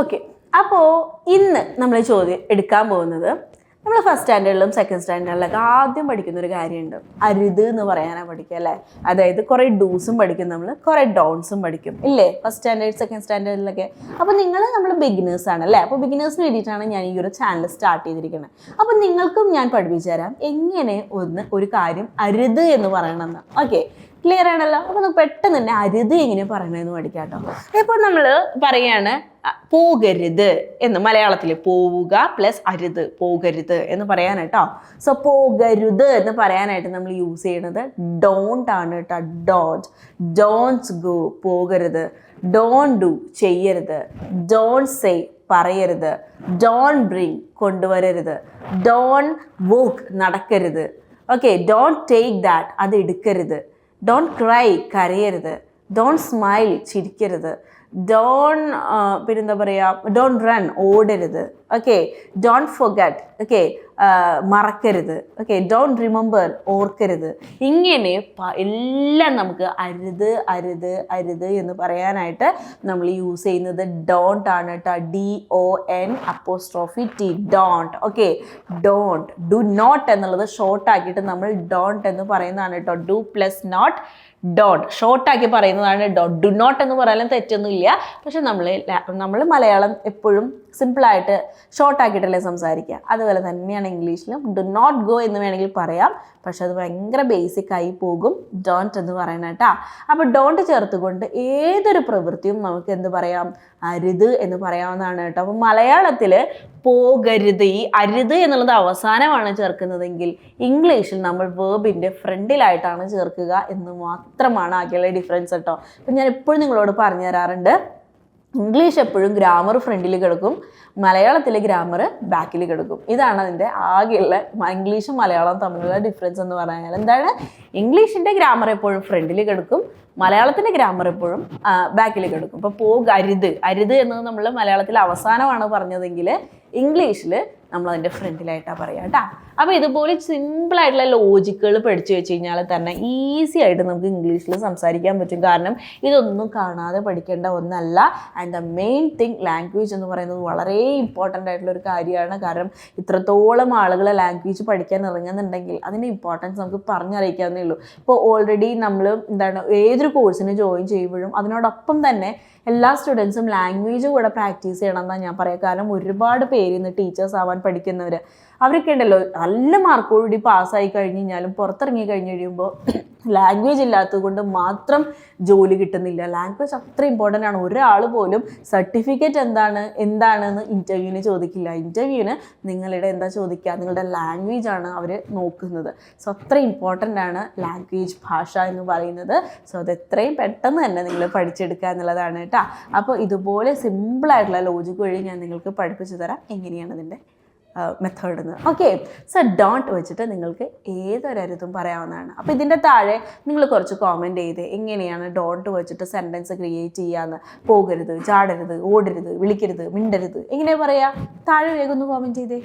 Okay അപ്പോൾ ഇന്ന് നമ്മൾ ചോദ്യം എടുക്കാൻ പോകുന്നത് നമ്മൾ ഫസ്റ്റ് സ്റ്റാൻഡേർഡിലും സെക്കൻഡ് സ്റ്റാൻഡേർഡിലൊക്കെ ആദ്യം പഠിക്കുന്ന ഒരു കാര്യമുണ്ട്. അരുത് എന്ന് പറയാനാണ് പഠിക്കുക അല്ലേ? അതായത് കുറേ ഡൂസും പഠിക്കും നമ്മൾ കുറേ ഡോൺസും പഠിക്കും. ഇല്ലേ? ഫസ്റ്റ് സ്റ്റാൻഡേർഡ് സെക്കൻഡ് സ്റ്റാൻഡേർഡിലൊക്കെ അപ്പോൾ നിങ്ങൾ നമ്മൾ ബിഗിനേഴ്സ് ആണ് അല്ലേ? അപ്പോൾ ബിഗിനേഴ്സിന് വേണ്ടിയിട്ടാണ് ഞാൻ ഈ ഒരു ചാനൽ സ്റ്റാർട്ട് ചെയ്തിരിക്കുന്നത് അപ്പോൾ നിങ്ങൾക്കും ഞാൻ പഠിപ്പിച്ചു തരാം. എങ്ങനെ ഒന്ന് ഒരു കാര്യം അരുത് എന്ന് പറയണമെന്ന് ഓക്കെ ക്ലിയർ ആണല്ലോ? അപ്പോൾ നമുക്ക് പെട്ടെന്ന് തന്നെ അരുത് എങ്ങനെ പറയണമെന്ന് പഠിക്കാം കേട്ടോ. ഇപ്പോൾ നമ്മൾ പറയാണ് പോകരുത് എന്ന് മലയാളത്തിൽ പോവുക പ്ലസ് അരുത് പോകരുത് എന്ന് പറയാൻ കേട്ടോ. സോ പോകരുത് എന്ന് പറയാനായിട്ട് നമ്മൾ യൂസ് ചെയ്യണത് ഡോണ്ട് ആണ് കേട്ടോ. ഡോണ്ട് ഡോൺസ് ഗോ പോകരുത്. ഡോൺ ഡു ചെയ്യരുത്. ഡോൺ സേ പറയരുത്. ഡോൺ ബ്രിങ് കൊണ്ടുവരരുത്. ഡോൺ വോക്ക് നടക്കരുത്. ഓക്കെ ഡോണ്ട് ടേക്ക് ദാറ്റ് അത് എടുക്കരുത്. ഡോൺ ക്രൈ കരയരുത്. ഡോൺ സ്മൈൽ ചിരിക്കരുത്. ഡോൺ പിന്നെന്താ പറയുക ഡോൺ റൺ ഓടരുത്. ഓക്കെ ഡോൺ ഫൊഗറ്റ് ഓക്കെ മറക്കരുത്. ഓക്കെ ഡോണ്ട് റിമെമ്പർ ഓർക്കരുത്. ഇങ്ങനെ എല്ലാം നമുക്ക് അരുത് അരുത് അരുത് എന്ന് പറയാനായിട്ട് നമ്മൾ യൂസ് ചെയ്യുന്നത് ഡോണ്ട് ആണ് കേട്ടോ D O N apostrophe T don't okay don't do not എന്നുള്ളത് ഷോർട്ടാക്കിയിട്ട് നമ്മൾ ഡോണ്ട് എന്ന് പറയുന്നതാണ് കേട്ടോ ഡു പ്ലസ് നോട്ട് ഡോട്ട് ഷോർട്ടാക്കി പറയുന്നതാണ് ഡോട്ട് ഡു നോട്ട് എന്ന് പറയാനും തെറ്റൊന്നുമില്ല. പക്ഷെ നമ്മൾ നമ്മൾ മലയാളം എപ്പോഴും സിമ്പിളായിട്ട് ഷോർട്ടാക്കിയിട്ടല്ലേ സംസാരിക്കുക. അതുപോലെ തന്നെയാണ് ഇംഗ്ലീഷിലും. ഡു നോട്ട് ഗോ എന്ന് വേണമെങ്കിൽ പറയാം. പക്ഷെ അത് ഭയങ്കര ബേസിക് ആയി പോകും. ഡോണ്ട് എന്ന് പറയണം കേട്ടാ. അപ്പോൾ ഡോണ്ട് ചേർത്തുകൊണ്ട് ഏതൊരു പ്രവൃത്തിയും നമുക്ക് എന്ത് പറയാം? അരുത് എന്ന് പറയാവുന്നതാണ് കേട്ടോ. അപ്പോൾ മലയാളത്തിൽ പോകരുത് ഈ അരുത് എന്നുള്ളത് അവസാനമാണ് ചേർക്കുന്നതെങ്കിൽ ഇംഗ്ലീഷിൽ നമ്മൾ വേർബിന്റെ ഫ്രണ്ടിലായിട്ടാണ് ചേർക്കുക എന്ന് മാത്രമാണ് ആകെയുള്ള ഡിഫറൻസ് കേട്ടോ. അപ്പം ഞാൻ എപ്പോഴും നിങ്ങളോട് പറഞ്ഞു തരാറുണ്ട്. ഇംഗ്ലീഷ് എപ്പോഴും ഗ്രാമർ ഫ്രണ്ടിൽ കിടക്കും. മലയാളത്തിലെ ഗ്രാമർ ബാക്കിൽ കിടക്കും. ഇതാണ് അതിന്റെ ആകെയുള്ള ഇംഗ്ലീഷും മലയാളവും തമ്മിലുള്ള ഡിഫറൻസ് എന്ന് പറഞ്ഞാൽ എന്താണ്? ഇംഗ്ലീഷിന്റെ ഗ്രാമർ എപ്പോഴും ഫ്രണ്ടിൽ കിടക്കും. മലയാളത്തിന്റെ ഗ്രാമർ എപ്പോഴും ബാക്കിൽ കിടക്കും. ഇപ്പോൾ പോകരുത്. അരുത് എന്നത് നമ്മൾ മലയാളത്തിൽ അവസാനമാണ് പറഞ്ഞതെങ്കിൽ ഇംഗ്ലീഷിൽ നമ്മൾ അതിന്റെ ഫ്രണ്ടിലായിട്ടാണ് പറയുക കേട്ടോ? അപ്പോൾ ഇതുപോലെ സിമ്പിളായിട്ടുള്ള ലോജിക്കുകൾ പഠിച്ചു വെച്ച് കഴിഞ്ഞാൽ തന്നെ ഈസി ആയിട്ട് നമുക്ക് ഇംഗ്ലീഷിൽ സംസാരിക്കാൻ പറ്റും. കാരണം ഇതൊന്നും കാണാതെ പഠിക്കേണ്ട ഒന്നല്ല. And the main thing language എന്ന് പറയുന്നത് വളരെ ഇമ്പോർട്ടന്റ് ആയിട്ടുള്ള ഒരു കാര്യമാണ്. കാരണം ഇത്രത്തോളം ആളുകൾ ലാംഗ്വേജ് പഠിക്കാൻ ഇറങ്ങുന്നുണ്ടെങ്കിൽ അതിന്റെ ഇമ്പോർട്ടൻസ് നമുക്ക് പറഞ്ഞറിയിക്കാവുന്നേ ഉള്ളൂ. ഇപ്പോൾ ഓൾറെഡി നമ്മൾ എന്താണ് ഏതൊരു കോഴ്സിന് ജോയിൻ ചെയ്യുമ്പോഴും അതിനോടൊപ്പം തന്നെ എല്ലാ സ്റ്റുഡൻസും ലാംഗ്വേജ് കൂടെ പ്രാക്ടീസ് ചെയ്യണം എന്നാണ് ഞാൻ പറയുക കാരണം ഒരുപാട് പേര് ഇന്ന് ടീച്ചേഴ്സ് ആവാൻ പഠിക്കുന്നവർ അവരൊക്കെ ഉണ്ടല്ലോ നല്ല മാർക്കോടുകൂടി പാസ്സായി കഴിഞ്ഞ് കഴിഞ്ഞാലും പുറത്തിറങ്ങി കഴിഞ്ഞ് കഴിയുമ്പോൾ ലാംഗ്വേജ് ഇല്ലാത്തത് കൊണ്ട് മാത്രം ജോലി കിട്ടുന്നില്ല. ലാംഗ്വേജ് അത്ര ഇമ്പോർട്ടന്റ് ആണ്. ഒരാൾ പോലും സർട്ടിഫിക്കറ്റ് എന്താണ് എന്താണെന്ന് ഇന്റർവ്യൂവിന് ചോദിക്കില്ല. ഇന്റർവ്യൂവിന് നിങ്ങളുടെ എന്താ ചോദിക്കുക? നിങ്ങളുടെ ലാംഗ്വേജ് ആണ് അവർ നോക്കുന്നത്. സോ അത്ര ഇമ്പോർട്ടന്റ് ആണ് ലാംഗ്വേജ് ഭാഷ എന്ന് പറയുന്നത്. സോ അത് എത്രയും പെട്ടെന്ന് തന്നെ നിങ്ങൾ പഠിച്ചെടുക്കുക എന്നുള്ളതാണ് കേട്ടോ. അപ്പോൾ ഇതുപോലെ സിമ്പിളായിട്ടുള്ള ലോജിക് വഴി ഞാൻ നിങ്ങൾക്ക് പഠിപ്പിച്ചു തരാം. എങ്ങനെയാണ് ഇതിന്റെ മെത്തേഡ് എന്ന് ഓക്കെ സോ ഡോട്ട് വെച്ചിട്ട് നിങ്ങൾക്ക് ഏതൊരരുതും പറയാവുന്നതാണ്. അപ്പോൾ ഇതിന്റെ താഴെ നിങ്ങൾ കുറച്ച് കോമെന്റ് ചെയ്ത് എങ്ങനെയാണ് ഡോട്ട് വെച്ചിട്ട് സെന്റൻസ് ക്രിയേറ്റ് ചെയ്യാമെന്ന് പോകരുത് ചാടരുത് ഓടരുത് വിളിക്കരുത് മിണ്ടരുത്. എങ്ങനെ പറയുക താഴെ വേഗം ഒന്ന് കോമെന്റ് ചെയ്തേ.